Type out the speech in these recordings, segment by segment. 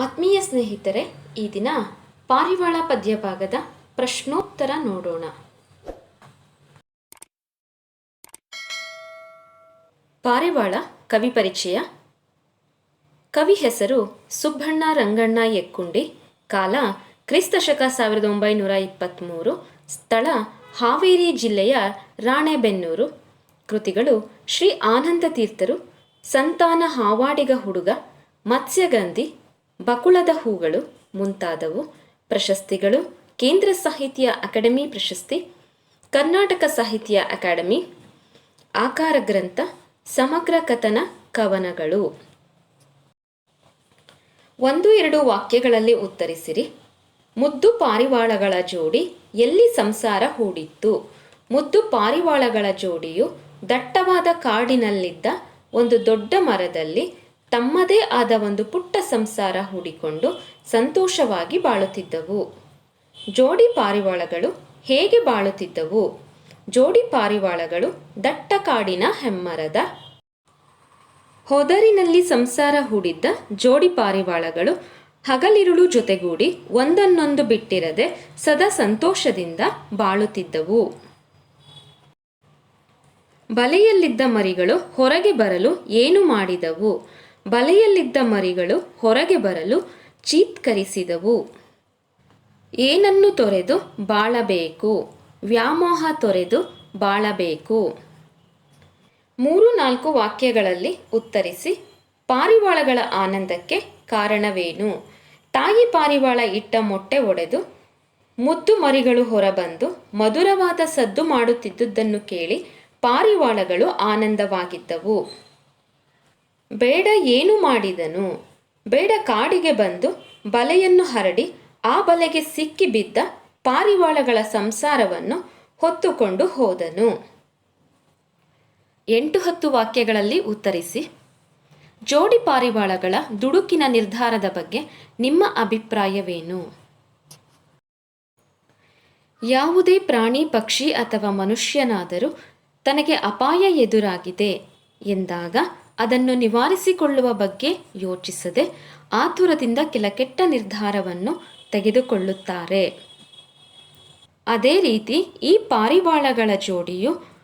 ಆತ್ಮೀಯ ಸ್ನೇಹಿತರೆ, ಈ ದಿನ ಪಾರಿವಾಳ ಪದ್ಯಭಾಗದ ಪ್ರಶ್ನೋತ್ತರ ನೋಡೋಣ. ಪಾರಿವಾಳ ಕವಿ ಪರಿಚಯ. ಕವಿ ಹೆಸರು ಸುಬ್ಬಣ್ಣ ರಂಗಣ್ಣ ಎಕ್ಕುಂಡಿ ಕಾಲ ಕ್ರಿಸ್ತಶಕ ಸಾವಿರದ ಒಂಬೈನೂರ ಇಪ್ಪತ್ತ್ಮೂರು ಸ್ಥಳ ಹಾವೇರಿ ಜಿಲ್ಲೆಯ ರಾಣೆಬೆನ್ನೂರು. ಕೃತಿಗಳು ಶ್ರೀ ಆನಂದ ತೀರ್ಥರು, ಸಂತಾನ ಹಾವಾಡಿಗ ಹುಡುಗ, ಮತ್ಸ್ಯಗಂಧಿ ಬಕುಳದ ಹೂಗಳು, ಮುಂತಾದವು. ಪ್ರಶಸ್ತಿಗಳು, ಕೇಂದ್ರ ಸಾಹಿತ್ಯ ಅಕಾಡೆಮಿ ಪ್ರಶಸ್ತಿ, ಕರ್ನಾಟಕ ಸಾಹಿತ್ಯ ಅಕಾಡೆಮಿ, ಆಕಾರ ಗ್ರಂಥ, ಸಮಗ್ರ ಕಥನ ಕವನಗಳು. ಒಂದು ಎರಡು ವಾಕ್ಯಗಳಲ್ಲಿ ಉತ್ತರಿಸಿರಿ. ಮುದ್ದು ಪಾರಿವಾಳಗಳ ಜೋಡಿ ಎಲ್ಲಿ ಸಂಸಾರ ಹೂಡಿತ್ತು? ಮುದ್ದು ಪಾರಿವಾಳಗಳ ಜೋಡಿಯು ದಟ್ಟವಾದ ಕಾಡಿನಲ್ಲಿದ್ದ ಒಂದು ದೊಡ್ಡ ಮರದಲ್ಲಿ ತಮ್ಮದೇ ಆದ ಒಂದು ಪುಟ್ಟ ಸಂಸಾರ ಹೂಡಿಕೊಂಡು ಸಂತೋಷವಾಗಿ ಬಾಳುತ್ತಿದ್ದವು. ಜೋಡಿ ಪಾರಿವಾಳಗಳು ಹೇಗೆ ಬಾಳುತ್ತಿದ್ದವು? ಜೋಡಿ ಪಾರಿವಾಳಗಳು ದಟ್ಟ ಕಾಡಿನ ಹೆಮ್ಮರದ ಹೊದರಿನಲ್ಲಿ ಸಂಸಾರ ಹೂಡಿದ್ದ ಜೋಡಿ ಪಾರಿವಾಳಗಳು ಹಗಲಿರುಳು ಜೊತೆಗೂಡಿ ಒಂದನ್ನೊಂದು ಬಿಟ್ಟಿರದೆ ಸದಾ ಸಂತೋಷದಿಂದ ಬಾಳುತ್ತಿದ್ದವು. ಬಲೆಯಲ್ಲಿದ್ದ ಮರಿಗಳು ಹೊರಗೆ ಬರಲು ಏನು ಮಾಡಿದವು? ಬಲೆಯಲ್ಲಿದ್ದ ಮರಿಗಳು ಹೊರಗೆ ಬರಲು ಚೀತ್ಕರಿಸಿದವು. ಏನನ್ನು ತೊರೆದು ಬಾಳಬೇಕು? ವ್ಯಾಮೋಹ ತೊರೆದು ಬಾಳಬೇಕು. ಮೂರು ನಾಲ್ಕು ವಾಕ್ಯಗಳಲ್ಲಿ ಉತ್ತರಿಸಿ, ಪಾರಿವಾಳಗಳ ಆನಂದಕ್ಕೆ ಕಾರಣವೇನು? ತಾಯಿ ಪಾರಿವಾಳ ಇಟ್ಟ ಮೊಟ್ಟೆ ಒಡೆದು ಮುದ್ದು ಮರಿಗಳು ಹೊರಬಂದು ಮಧುರವಾದ ಸದ್ದು ಮಾಡುತ್ತಿದ್ದುದನ್ನು ಕೇಳಿ ಪಾರಿವಾಳಗಳು ಆನಂದವಾಗಿದ್ದವು. ಬೇಡ ಏನು ಮಾಡಿದನು? ಬೇಡ ಕಾಡಿಗೆ ಬಂದು ಬಲೆಯನ್ನು ಹರಡಿ ಆ ಬಲೆಗೆ ಸಿಕ್ಕಿ ಬಿದ್ದ ಪಾರಿವಾಳಗಳ ಸಂಸಾರವನ್ನು ಹೊತ್ತುಕೊಂಡು ಹೋದನು. ಎಂಟು ಹತ್ತು ವಾಕ್ಯಗಳಲ್ಲಿ ಉತ್ತರಿಸಿ, ಜೋಡಿ ಪಾರಿವಾಳಗಳ ದುಡುಕಿನ ನಿರ್ಧಾರದ ಬಗ್ಗೆ ನಿಮ್ಮ ಅಭಿಪ್ರಾಯವೇನು? ಯಾವುದೇ ಪ್ರಾಣಿ, ಪಕ್ಷಿ ಅಥವಾ ಮನುಷ್ಯನಾದರೂ ತನಗೆ ಅಪಾಯ ಎದುರಾಗಿದೆ ಎಂದಾಗ ಅದನ್ನು ನಿವಾರಿಸಿಕೊಳ್ಳುವ ಬಗ್ಗೆ ಯೋಚಿಸದೆ ಆತುರದಿಂದ ಕೆಲ ಕೆಟ್ಟ ನಿರ್ಧಾರವನ್ನು ತೆಗೆದುಕೊಳ್ಳುತ್ತಾರೆ. ಅದೇ ರೀತಿ ಈ ಪಾರಿವಾಳಗಳ ಜೋಡಿಯು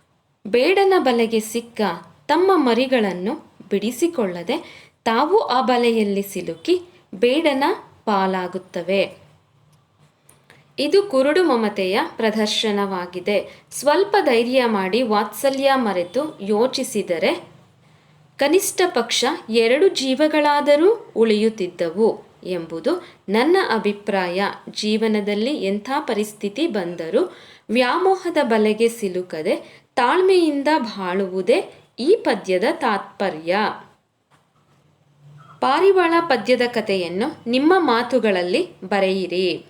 ಬೇಡನ ಬಲೆಗೆ ಸಿಕ್ಕ ತಮ್ಮ ಮರಿಗಳನ್ನು ಬಿಡಿಸಿಕೊಳ್ಳದೆ ತಾವು ಆ ಬಲೆಯಲ್ಲಿ ಸಿಲುಕಿ ಬೇಡನ ಪಾಲಾಗುತ್ತವೆ. ಇದು ಕುರುಡು ಮಮತೆಯ ಪ್ರದರ್ಶನವಾಗಿದೆ. ಸ್ವಲ್ಪ ಧೈರ್ಯ ಮಾಡಿ ವಾತ್ಸಲ್ಯ ಮರೆತು ಯೋಚಿಸಿದರೆ ಕನಿಷ್ಠ ಪಕ್ಷ ಎರಡು ಜೀವಗಳಾದರೂ ಉಳಿಯುತ್ತಿದ್ದವು ಎಂಬುದು ನನ್ನ ಅಭಿಪ್ರಾಯ. ಜೀವನದಲ್ಲಿ ಎಂಥ ಪರಿಸ್ಥಿತಿ ಬಂದರೂ ವ್ಯಾಮೋಹದ ಬಲೆಗೆ ಸಿಲುಕದೆ ತಾಳ್ಮೆಯಿಂದ ಬಾಳುವುದೇ ಈ ಪದ್ಯದ ತಾತ್ಪರ್ಯ. ಪಾರಿವಾಳ ಪದ್ಯದ ಕಥೆಯನ್ನು ನಿಮ್ಮ ಮಾತುಗಳಲ್ಲಿ ಬರೆಯಿರಿ.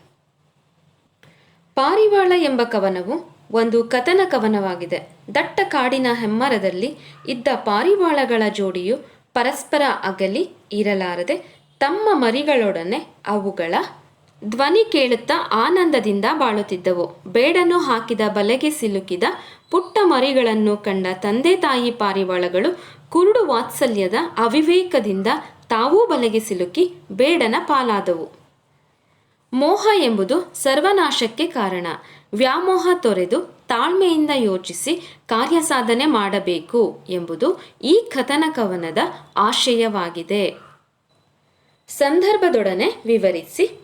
ಪಾರಿವಾಳ ಎಂಬ ಕವನವು ಒಂದು ಕಥನ ಕವನವಾಗಿದೆ. ದಟ್ಟ ಕಾಡಿನ ಹೆಮ್ಮರದಲ್ಲಿ ಇದ್ದ ಪಾರಿವಾಳಗಳ ಜೋಡಿಯು ಪರಸ್ಪರ ಅಗಲಿ ಇರಲಾರದೆ ತಮ್ಮ ಮರಿಗಳೊಡನೆ ಅವುಗಳ ಧ್ವನಿ ಕೇಳುತ್ತಾ ಆನಂದದಿಂದ ಬಾಳುತ್ತಿದ್ದವು. ಬೇಡನ್ನು ಹಾಕಿದ ಬಲೆಗೆ ಸಿಲುಕಿದ ಪುಟ್ಟ ಮರಿಗಳನ್ನು ಕಂಡ ತಂದೆ ತಾಯಿ ಪಾರಿವಾಳಗಳು ಕುರುಡು ವಾತ್ಸಲ್ಯದ ಅವಿವೇಕದಿಂದ ತಾವೂ ಬಲೆಗೆ ಸಿಲುಕಿ ಬೇಡನ ಪಾಲಾದವು. ಮೋಹ ಎಂಬುದು ಸರ್ವನಾಶಕ್ಕೆ ಕಾರಣ. ವ್ಯಾಮೋಹ ತೊರೆದು ತಾಳ್ಮೆಯಿಂದ ಯೋಚಿಸಿ ಕಾರ್ಯಸಾಧನೆ ಮಾಡಬೇಕು ಎಂಬುದು ಈ ಕಥನ ಕವನದ ಆಶಯವಾಗಿದೆ. ಸಂದರ್ಭದೊಡನೆ ವಿವರಿಸಿ.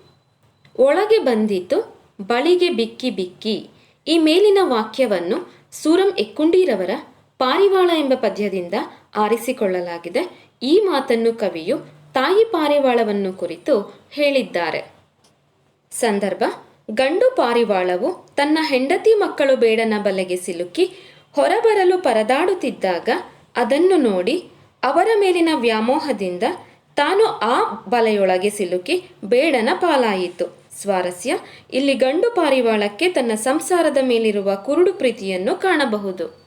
ಒಳಗೆ ಬಂದಿತು ಬಳಿಗೆ ಬಿಕ್ಕಿ ಬಿಕ್ಕಿ. ಈ ಮೇಲಿನ ವಾಕ್ಯವನ್ನು ಸೂರಂ ಎಕ್ಕುಂಡಿರವರ ಪಾರಿವಾಳ ಎಂಬ ಪದ್ಯದಿಂದ ಆರಿಸಿಕೊಳ್ಳಲಾಗಿದೆ. ಈ ಮಾತನ್ನು ಕವಿಯು ತಾಯಿ ಪಾರಿವಾಳವನ್ನು ಕುರಿತು ಹೇಳಿದ್ದಾರೆ. ಸಂದರ್ಭ, ಗಂಡು ಪಾರಿವಾಳವು ತನ್ನ ಹೆಂಡತಿ ಮಕ್ಕಳು ಬೇಡನ ಬಲೆಗೆ ಸಿಲುಕಿ ಹೊರಬರಲು ಪರದಾಡುತ್ತಿದ್ದಾಗ ಅದನ್ನು ನೋಡಿ ಅವರ ಮೇಲಿನ ವ್ಯಾಮೋಹದಿಂದ ತಾನು ಆ ಬಲೆಯೊಳಗೆ ಸಿಲುಕಿ ಬೇಡನ ಪಾಲಾಯಿತು. ಸ್ವಾರಸ್ಯ, ಇಲ್ಲಿ ಗಂಡು ಪಾರಿವಾಳಕ್ಕೆ ತನ್ನ ಸಂಸಾರದ ಮೇಲಿರುವ ಕುರುಡು ಪ್ರೀತಿಯನ್ನು ಕಾಣಬಹುದು.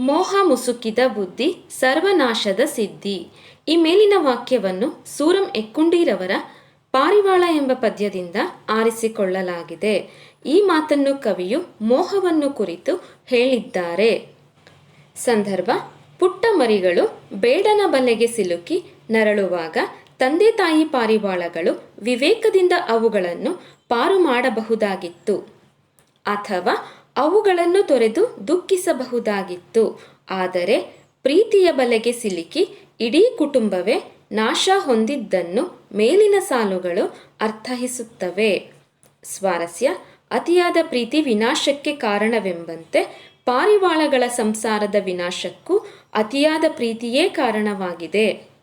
ಮೋಹ ಮುಸುಕಿದ ಬುದ್ಧಿ, ಸರ್ವನಾಶದ ಸಿದ್ಧಿ. ಈ ಮೇಲಿನ ವಾಕ್ಯವನ್ನು ಸೂರಂ ಎಕ್ಕುಂಡಿರವರ ಪಾರಿವಾಳ ಎಂಬ ಪದ್ಯದಿಂದ ಆರಿಸಿಕೊಳ್ಳಲಾಗಿದೆ. ಈ ಮಾತನ್ನು ಕವಿಯು ಮೋಹವನ್ನು ಕುರಿತು ಹೇಳಿದ್ದಾರೆ. ಸಂದರ್ಭ ಪುಟ್ಟ ಮರಿಗಳು ಬೇಡನ ಬಲೆಗೆ ಸಿಲುಕಿ ನರಳುವಾಗ ತಂದೆ ತಾಯಿ ಪಾರಿವಾಳಗಳು ವಿವೇಕದಿಂದ ಅವುಗಳನ್ನು ಪಾರು ಮಾಡಬಹುದಾಗಿತ್ತು. ಅಥವಾ ಅವುಗಳನ್ನು ತೊರೆದು ದುಃಖಿಸಬಹುದಾಗಿತ್ತು. ಆದರೆ ಪ್ರೀತಿಯ ಬಲೆಗೆ ಸಿಲುಕಿ ಇಡೀ ಕುಟುಂಬವೇ ನಾಶ ಹೊಂದಿದ್ದನ್ನು ಮೇಲಿನ ಸಾಲುಗಳು ಅರ್ಥೈಸುತ್ತವೆ. ಸ್ವಾರಸ್ಯ, ಅತಿಯಾದ ಪ್ರೀತಿ ವಿನಾಶಕ್ಕೆ ಕಾರಣವೆಂಬಂತೆ ಪಾರಿವಾಳಗಳ ಸಂಸಾರದ ವಿನಾಶಕ್ಕೂ ಅತಿಯಾದ ಪ್ರೀತಿಯೇ ಕಾರಣವಾಗಿದೆ.